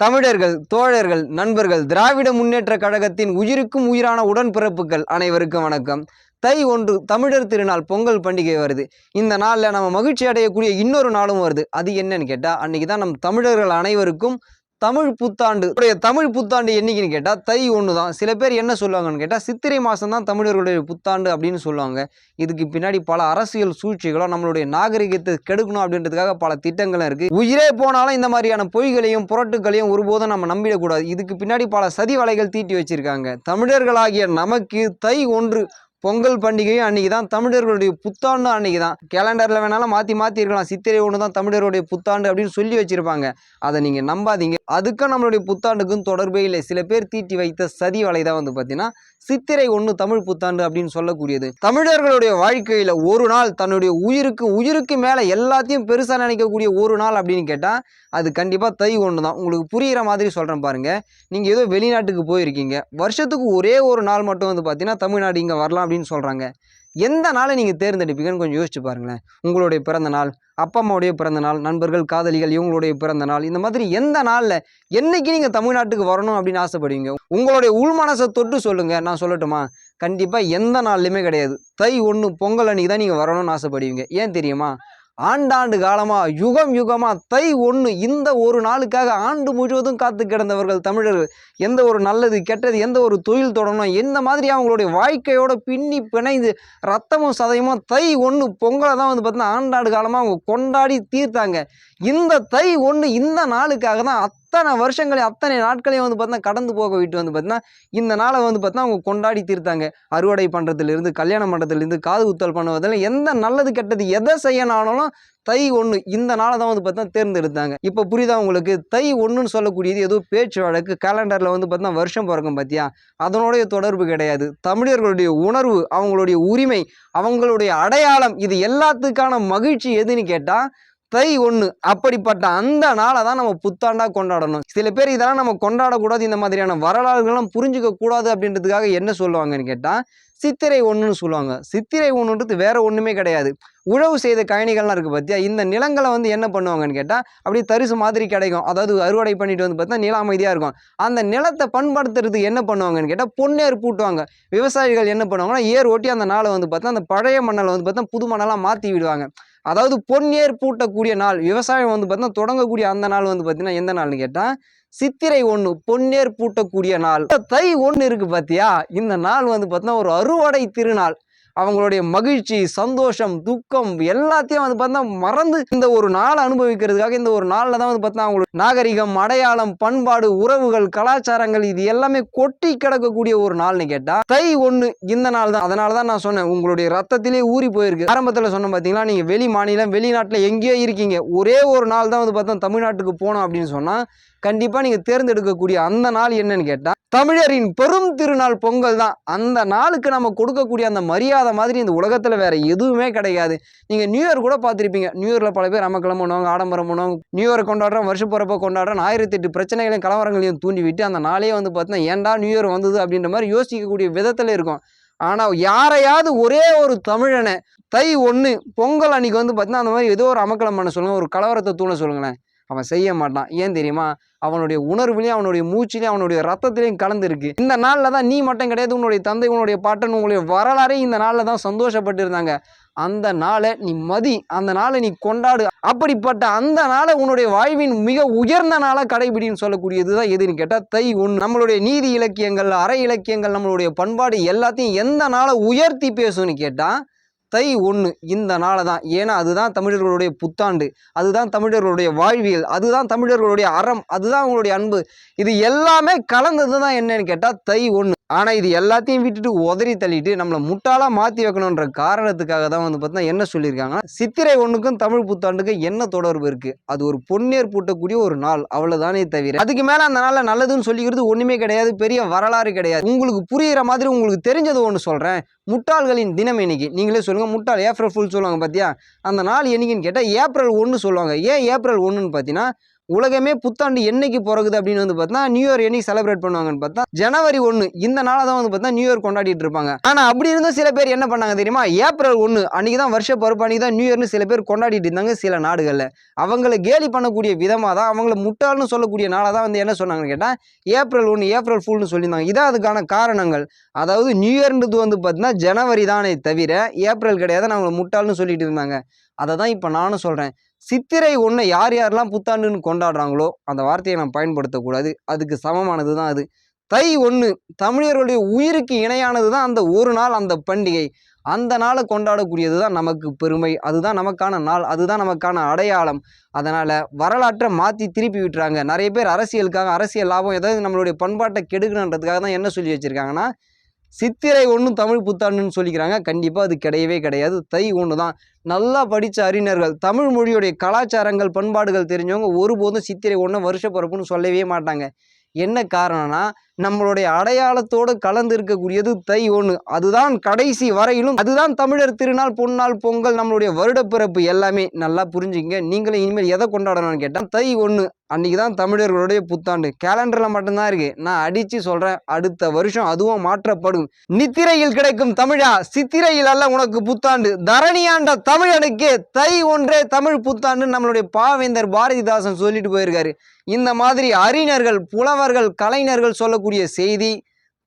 தமிழர்கள் தோழர்கள் நண்பர்கள் திராவிட முன்னேற்ற கழகத்தின் உயிருக்கும் உயிரான உடன்பிறப்புகள் அனைவருக்கும் வணக்கம். தை ஒன்று தமிழர் திருநாள் பொங்கல் பண்டிகை வருது. இந்த நாளில் நம்ம மகிழ்ச்சி அடையக்கூடிய இன்னொரு நாளும் வருது. அது என்னன்னு கேட்டால் அன்னைக்கு தான் நம் தமிழர்கள் அனைவருக்கும் தமிழ் புத்தாண்டு. உடைய தமிழ் புத்தாண்டு என்னைக்குன்னு கேட்டால் தை ஒன்று தான் சில பேர் என்ன சொல்லுவாங்கன்னு கேட்டால் சித்திரை மாதம் தான் தமிழர்களுடைய புத்தாண்டு அப்படின்னு சொல்லுவாங்க. இதுக்கு பின்னாடி பல அரசியல் சூழ்ச்சிகளும் நம்மளுடைய நாகரிகத்தை கெடுக்கணும் அப்படின்றதுக்காக பல திட்டங்களும் இருக்குது உயிரே போனாலும் இந்த மாதிரியான பொய்களையும் புரட்டுகளையும் ஒருபோதும் நம்ம நம்பிடக்கூடாது இதுக்கு பின்னாடி பல சதி வலைகள் தீட்டி வச்சிருக்காங்க. தமிழர்களாகிய நமக்கு தை ஒன்று பொங்கல் பண்டிகையும் அன்றைக்கி தான் தமிழர்களுடைய புத்தாண்டும் அன்னைக்கு தான். கேலண்டரில் வேணாலும் மாற்றி மாற்றி இருக்கலாம். சித்திரை ஒன்று தான் தமிழருடைய புத்தாண்டு அப்படின்னு சொல்லி வச்சுருப்பாங்க. அதை நீங்கள் நம்பாதீங்க. அதுக்கும் நம்மளுடைய புத்தாண்டுக்கும் தொடர்பே இல்லை. சில பேர் தீட்டி வைத்த சதி வலை தான் வந்து பார்த்தீங்கன்னா சித்திரை ஒன்று தமிழ் புத்தாண்டு அப்படின்னு சொல்லக்கூடியது. தமிழர்களுடைய வாழ்க்கையில் ஒரு நாள் தன்னுடைய உயிருக்கு உயிருக்கு மேலே எல்லாத்தையும் பெருசாக நினைக்கக்கூடிய ஒரு நாள் அப்படின்னு கேட்டால் அது கண்டிப்பாக தை ஒன்று தான். உங்களுக்கு புரிகிற மாதிரி சொல்கிறேன் பாருங்கள் நீங்கள் ஏதோ வெளிநாட்டுக்கு போயிருக்கீங்க. வருஷத்துக்கு ஒரே ஒரு நாள் மட்டும் வந்து பார்த்தீங்கன்னா தமிழ்நாடு இங்கே வரலாம் அப்படின்னு சொல்கிறாங்க எந்த நாளை நீங்கள் தேர்ந்தெடுப்பீங்கன்னு கொஞ்சம் யோசிச்சு பாருங்களேன். உங்களுடைய பிறந்த நாள் அப்பா அம்மாவுடைய பிறந்த நாள் நண்பர்கள் காதலிகள் இவங்களுடைய பிறந்த நாள் இந்த மாதிரி எந்த நாளில் என்னைக்கு நீங்கள் தமிழ்நாட்டுக்கு வரணும் அப்படின்னு ஆசைப்படுவீங்க? உங்களுடைய உள் மனசை தொட்டு சொல்லுங்கள் நான் சொல்லட்டுமா? கண்டிப்பாக எந்த நாள்லையுமே கிடையாது. தை ஒன்று பொங்கல் அன்னைக்கு தான் நீங்கள் வரணும்னு ஆசைப்படுவீங்க. ஏன் தெரியுமா? ஆண்டாண்டு காலமாக யுகம் யுகமாக தை ஒன்று இந்த ஒரு நாளுக்காக ஆண்டு முழுவதும் காத்து கிடந்தவர்கள் தமிழர்கள். எந்த ஒரு நல்லது கெட்டது எந்த ஒரு தொழில் தொடரணும் எந்த மாதிரி அவங்களுடைய வாழ்க்கையோட பின்னி பிணைந்து ரத்தமும் சதையமும் தை ஒன்று பொங்கலை தான் வந்து பார்த்தீங்கன்னா ஆண்டாண்டு காலமாக அவங்க கொண்டாடி தீர்த்தாங்க. இந்த தை ஒன்று இந்த நாளுக்காக தான் அத்தனை வருஷங்களையும் அத்தனை நாட்களையும் வந்து பார்த்தீங்கன்னா கடந்து போக விட்டு வந்து பார்த்தீங்கன்னா இந்த நாளை வந்து பார்த்தீங்கன்னா அவங்க கொண்டாடி தீர்த்தாங்க. அறுவடை பண்ணுறதுலேருந்து கல்யாணம் பண்ணுறதுலேருந்து காது குத்தல் பண்ணுவதில் எந்த நல்லது கெட்டது எதை செய்யணாலும் தை ஒன்று இந்த நாளை தான் வந்து பார்த்தீங்கன்னா தேர்ந்தெடுத்தாங்க. இப்போ புரியுதா உங்களுக்கு? தை ஒன்றுன்னு சொல்லக்கூடியது ஏதோ பேச்சு வழக்கு கேலண்டரில் வந்து பார்த்தீங்கன்னா வருஷம் பிறக்கும் பார்த்தியா அதனுடைய தொடர்பு கிடையாது. தமிழர்களுடைய உணர்வு அவங்களுடைய உரிமை அவங்களுடைய அடையாளம் இது எல்லாத்துக்கான மகிழ்ச்சி எதுன்னு கேட்டால் தை ஒன்று அப்படிப்பட்ட அந்த நாளை தான் நம்ம புத்தாண்டாக கொண்டாடணும். சில பேர் இதெல்லாம் நம்ம கொண்டாடக்கூடாது இந்த மாதிரியான வரலாறுகள்லாம் புரிஞ்சுக்க கூடாது அப்படின்றதுக்காக என்ன சொல்லுவாங்கன்னு கேட்டால் சித்திரை ஒன்றுன்னு சொல்லுவாங்க. சித்திரை ஒன்றுன்றது வேற ஒன்றுமே கிடையாது. உழவு செய்த கழனிகள்லாம் இருக்குது பார்த்தியா இந்த நிலங்களை வந்து என்ன பண்ணுவாங்கன்னு கேட்டால் அப்படியே தரிசு மாதிரி கிடைக்கும். அதாவது அறுவடை பண்ணிட்டு வந்து பார்த்தா நில அமைதியாக இருக்கும். அந்த நிலத்தை பண்படுத்துறதுக்கு என்ன பண்ணுவாங்கன்னு கேட்டால் பொன்னேர் பூட்டுவாங்க. விவசாயிகள் என்ன பண்ணுவாங்கன்னா ஏர் ஓட்டி அந்த நாளை வந்து பார்த்தா அந்த பழைய மண்ணலை வந்து பார்த்தா புது மண்ணெல்லாம் மாற்றி விடுவாங்க. அதாவது பொன்னேர் பூட்டக்கூடிய நாள் விவசாயம் வந்து பார்த்தீங்கன்னா தொடங்கக்கூடிய அந்த நாள் வந்து பார்த்தீங்கன்னா எந்த நாள்னு கேட்டால் சித்திரை ஒன்று பொன்னேர் பூட்டக்கூடிய நாள். தை ஒன்று இருக்குது பார்த்தியா இந்த நாள் வந்து பார்த்தீங்கன்னா ஒரு அறுவடை திருநாள். அவங்களுடைய மகிழ்ச்சி சந்தோஷம் துக்கம் எல்லாத்தையும் வந்து பார்த்தா மறந்து இந்த ஒரு நாளை அனுபவிக்கிறதுக்காக இந்த ஒரு நாளில் தான் வந்து பார்த்தா அவங்களுக்கு நாகரிகம் அடையாளம் பண்பாடு உறவுகள் கலாச்சாரங்கள் இது எல்லாமே கொட்டி கிடக்கக்கூடிய ஒரு நாள்னு கேட்டால் தை ஒன்று இந்த நாள் தான். அதனால தான் நான் சொன்னேன் உங்களுடைய ரத்தத்திலே ஊறி போயிருக்கு. ஆரம்பத்தில் சொன்ன பார்த்தீங்களா நீங்கள் வெளி மாநிலம் வெளிநாட்டில் எங்கேயோ இருக்கீங்க. ஒரே ஒரு நாள் தான் வந்து பார்த்தா தமிழ்நாட்டுக்கு போனோம் அப்படின்னு சொன்னால் கண்டிப்பாக நீங்கள் தேர்ந்தெடுக்கக்கூடிய அந்த நாள் என்னன்னு கேட்டால் தமிழரின் பெரும் திருநாள் பொங்கல் தான். அந்த நாளுக்கு நம்ம கொடுக்கக்கூடிய அந்த மரியாதை மாதிரி இந்த உலகத்தில் வேறு எதுவுமே கிடையாது. நீங்கள் நியூ இயர் கூட பார்த்துருப்பீங்க. நியூ இயரில் பல பேர் அமக்கலம் பண்ணுவாங்க ஆடம்பரம் பண்ணுவாங்க. நியூ இயர் கொண்டாடுறோம் வருஷ போகிறப்ப கொண்டாடுறோம் ஆயிரத்தி எட்டு பிரச்சனைகளையும் கலவரங்களையும் தூண்டி விட்டு அந்த நாளே வந்து பார்த்தீங்கன்னா ஏன்டா நியூ இயர் வந்தது அப்படின்ற மாதிரி யோசிக்கக்கூடிய விதத்தில் இருக்கும். ஆனால் யாரையாவது ஒரே ஒரு தமிழனை தை ஒன்று பொங்கல் அன்னைக்கு வந்து பார்த்தீங்கன்னா அந்த மாதிரி ஏதோ ஒரு அமக்கலம் பண்ண சொல்லுங்கள் ஒரு கலவரத்தை தூண சொல்லுங்களேன். அவன் செய்ய மாட்டான். ஏன் தெரியுமா? அவனுடைய உணர்வுலையும் அவனுடைய மூச்சிலையும் அவனுடைய ரத்தத்திலையும் கலந்துருக்கு. இந்த நாளில் தான் நீ மட்டும் கிடையாது உன்னுடைய தந்தை உன்னுடைய பாட்டன் உங்களுடைய வரலாறே இந்த நாளில் தான் சந்தோஷப்பட்டு இருந்தாங்க. அந்த நாளை நீ மதி அந்த நாளை நீ கொண்டாடு. அப்படிப்பட்ட அந்த நாளை உன்னுடைய வாழ்வின் மிக உயர்ந்த நாளாக கடைபிடின்னு சொல்லக்கூடியது தான் எதுன்னு கேட்டால் தை ஒன்று நம்மளுடைய நீதி இலக்கியங்கள் அற இலக்கியங்கள் நம்மளுடைய பண்பாடு எல்லாத்தையும் எந்த நாளை உயர்த்தி பேசும்னு கேட்டால் தை ஒன்று இந்த நாளை தான். ஏன்னா அதுதான் தமிழர்களுடைய புத்தாண்டு. அதுதான் தமிழர்களுடைய வாழ்வியல். அதுதான் தமிழர்களுடைய அறம். அதுதான் அவங்களுடைய அன்பு. இது எல்லாமே கலந்தது தான் என்னன்னு கேட்டால் தை ஒன்று ஆனால் இது எல்லாத்தையும் விட்டுட்டு உதறி தள்ளிட்டு நம்மளை முட்டாளாக மாற்றி வைக்கணுன்ற காரணத்துக்காக தான் வந்து பார்த்தீங்கன்னா என்ன சொல்லியிருக்காங்கன்னா சித்திரை ஒன்றுக்கும் தமிழ் புத்தாண்டுக்கும் என்ன தொடர்பு இருக்குது அது ஒரு பொன்னேர் பூட்டக்கூடிய ஒரு நாள். அவ்வளோதானே தவிர அதுக்கு மேலே அந்த நாளில் நல்லதுன்னு சொல்லிக்கிறது ஒன்றுமே கிடையாது. பெரிய வரலாறு கிடையாது. உங்களுக்கு புரிகிற மாதிரி உங்களுக்கு தெரிஞ்சது ஒன்று சொல்கிறேன் முட்டாள்களின் தினம் இன்னைக்கு. நீங்களே சொல்லுங்கள் முட்டாள் ஏப்ரல் ஃபுல் சொல்லுவாங்க பார்த்தியா அந்த நாள் என்னைக்குன்னு கேட்டால் ஏப்ரல் ஒன்று சொல்லுவாங்க. ஏன் ஏப்ரல் ஒன்றுன்னு பார்த்தீங்கன்னா உலகமே புத்தாண்டு என்னைக்கு பிறகுது அப்படின்னு வந்து பார்த்தா நியூ இயர் என்னைக்கு செலிப்ரேட் பண்ணுவாங்கன்னு பார்த்தா ஜனவரி ஒன்று இந்த நாளாக தான் வந்து பார்த்தா நியூ இயர் கொண்டாடிட்டு இருப்பாங்க. ஆனால் அப்படி இருந்தும் சில பேர் என்ன பண்ணாங்க தெரியுமா? ஏப்ரல் ஒன்று அன்னைக்கு தான் வருஷ பருப்பு அன்னைக்கு தான் நியூ இயர்னு சில பேர் கொண்டாடிட்டு இருந்தாங்க சில நாடுகளில். அவங்கள கேலி பண்ணக்கூடிய விதமாக தான் அவங்கள முட்டாள்னு சொல்லக்கூடிய நாளாக தான் வந்து என்ன சொன்னாங்கன்னு கேட்டால் ஏப்ரல் ஒன்று ஏப்ரல் ஃபுல்னு சொல்லியிருந்தாங்க. இதான் அதுக்கான காரணங்கள். அதாவது நியூ இயர்ன்றது வந்து பார்த்தீங்கன்னா ஜனவரி தானே தவிர ஏப்ரல் கிடையாது அவங்களை முட்டாள்னு சொல்லிட்டு இருந்தாங்க. அதை தான் இப்போ நானும் சொல்கிறேன் சித்திரை ஒன்று யார் யாரெல்லாம் புத்தாண்டுன்னு கொண்டாடுறாங்களோ அந்த வார்த்தையை நான் பயன்படுத்தக்கூடாது. அதுக்கு சமமானது தான் அது. தை ஒன்று தமிழர்களுடைய உயிருக்கு இணையானது தான் அந்த ஒரு நாள் அந்த பண்டிகை. அந்த நாளை கொண்டாடக்கூடியது தான் நமக்கு பெருமை. அதுதான் நமக்கான நாள். அதுதான் நமக்கான அடையாளம். அதனால் வரலாற்றை மாற்றி திருப்பி விட்டுறாங்க. நிறைய பேர் அரசியலுக்காக அரசியல் லாபம் ஏதாவது நம்மளுடைய பண்பாட்டை கெடுக்கணுன்றதுக்காக தான் என்ன சொல்லி வச்சுருக்காங்கன்னா சித்திரை ஒன்றும் தமிழ் புத்தாண்டுன்னு சொல்லிக்கிறாங்க. கண்டிப்பாக அது கிடையவே கிடையாது. தை ஒன்று தான். நல்லா படித்த அறிஞர்கள் தமிழ் மொழியுடைய கலாச்சாரங்கள் பண்பாடுகள் தெரிஞ்சவங்க ஒருபோதும் சித்திரை ஒன்று வருஷ பிறப்புன்னு சொல்லவே மாட்டாங்க. என்ன காரணம்னா நம்மளுடைய அடையாளத்தோடு கலந்து இருக்கக்கூடியது தை ஒன்று அதுதான் கடைசி வரையிலும் அதுதான் தமிழர் திருநாள் பொன்னாள் பொங்கல் நம்மளுடைய வருடப்பிறப்பு எல்லாமே. நல்லா புரிஞ்சுங்க நீங்களும் இனிமேல் எதை கொண்டாடணும்னு கேட்டால் தை ஒன்று அன்றைக்கி தான் தமிழர்களுடைய புத்தாண்டு. கேலண்டரில் மட்டும்தான் இருக்குது நான் அடித்து சொல்கிறேன் அடுத்த வருஷம் அதுவும் மாற்றப்படும். நித்திரையில் கிடைக்கும் தமிழா? சித்திரையில் அல்ல உனக்கு புத்தாண்டு. தரணியாண்ட தமிழனுக்கே தை ஒன்றே தமிழ் புத்தாண்டு நம்மளுடைய பாவேந்தர் பாரதிதாசன் சொல்லிட்டு போயிருக்காரு. இந்த மாதிரி அறிஞர்கள் புலவர்கள் கலைஞர்கள் சொல்லக்கூடிய செய்தி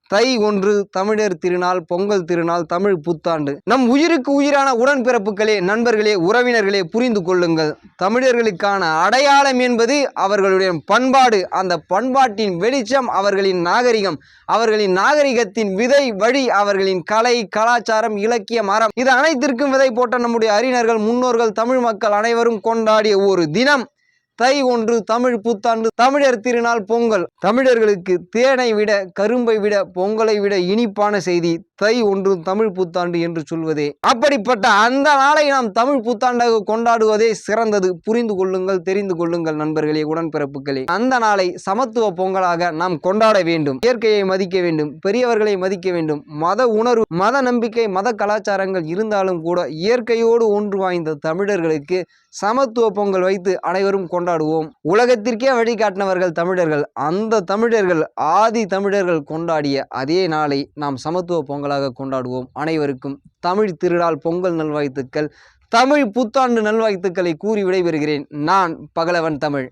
தை ஒன்று தமிழர் திருநாள் பொங்கல் திருநாள் தமிழ் புத்தாண்டு. நம் உயிருக்கு உயிரான உடன்பிறப்புகளே நண்பர்களே உறவினர்களே புரிந்து கொள்ளுங்கள். தமிழர்களுக்கான அடையாளம் என்பது அவர்களுடைய பண்பாடு. அந்த பண்பாட்டின் வெளிச்சம் அவர்களின் நாகரிகம். அவர்களின் நாகரிகத்தின் விதை வழி அவர்களின் கலை கலாச்சாரம் இலக்கிய மரம். இது அனைத்திற்கும் விதை போட்ட நம்முடைய அறிஞர்கள் முன்னோர்கள் தமிழ் மக்கள் அனைவரும் கொண்டாடிய ஒரு தினம். தை ஒன்று தமிழ் புத்தாண்டு தமிழர் திருநாள் பொங்கல். தமிழர்களுக்கு தேனை விட கரும்பை விட பொங்கலை விட இனிப்பான செய்தி தை ஒன்று தமிழ் புத்தாண்டு என்று சொல்வதே. அப்படிப்பட்ட அந்த நாளை நாம் தமிழ் புத்தாண்டாக கொண்டாடுவதே சிறந்தது. புரிந்து கொள்ளுங்கள் தெரிந்து கொள்ளுங்கள் நண்பர்களே உடன்பிறப்புகளே. அந்த நாளை சமத்துவ பொங்கலாக நாம் கொண்டாட வேண்டும். இயற்கையை மதிக்க வேண்டும் பெரியவர்களை மதிக்க வேண்டும். மத உணர்வு மத நம்பிக்கை மத கலாச்சாரங்கள் இருந்தாலும் கூட இயற்கையோடு ஒன்று வாய்ந்த தமிழர்களுக்கு சமத்துவ பொங்கல் வைத்து அனைவரும் கொண்டாடுவோம். உலகத்திற்கே வழிகாட்டினவர்கள் தமிழர்கள். அந்த தமிழர்கள் ஆதி தமிழர்கள் கொண்டாடிய அதே நாளை நாம் சமத்துவ பொங்கலாக கொண்டாடுவோம். அனைவருக்கும் தமிழ் திருநாள் பொங்கல் நல்வாழ்த்துக்கள். தமிழ் புத்தாண்டு நல்வாழ்த்துக்களை கூறி விடைபெறுகிறேன். நான் பகலவன் தமிழ்.